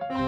Bir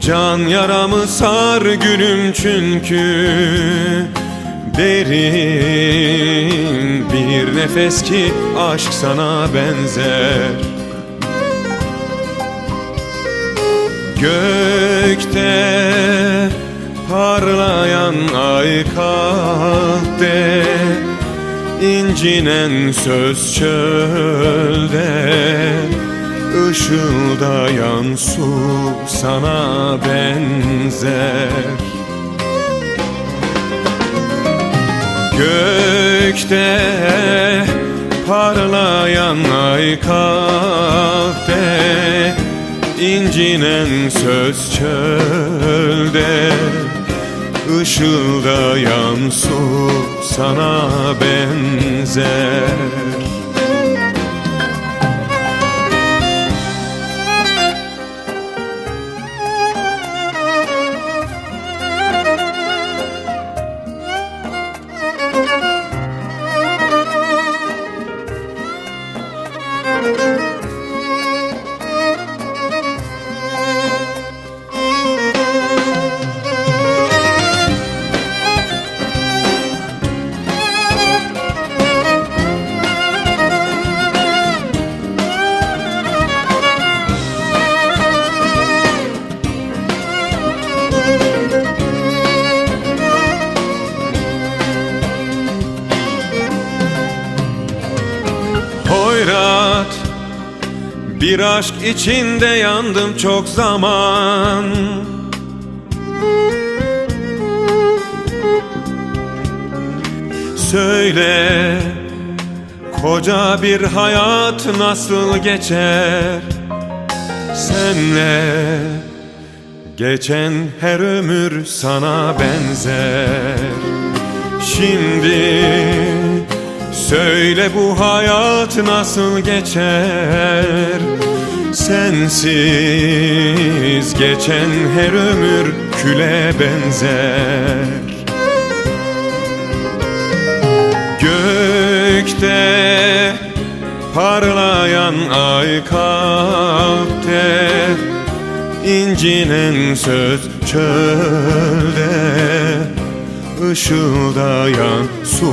can yaramı sar gülüm çünkü Derin bir nefes ki aşk sana benzer. Gökte parlayan ay kahte incinen söz çölde Işıldayan su sana benzer. Gökte parlayan ay kahte incinen söz çölde. Işıldayan su sana benzer Hoyrat Bir aşk içinde yandım çok zaman. Söyle Koca bir hayat nasıl geçer? Senle Geçen her ömür sana benzer. Şimdi Söyle bu hayat nasıl geçer? Sensiz geçen her ömür küle benzer. Gökte parlayan ay kalpte incinen söz çölde Işıldayan su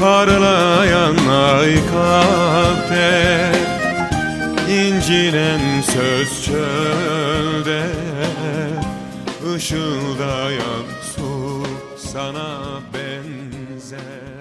parlayan ay kalpte. İncinen söz çölde Işıldayan su sana benzer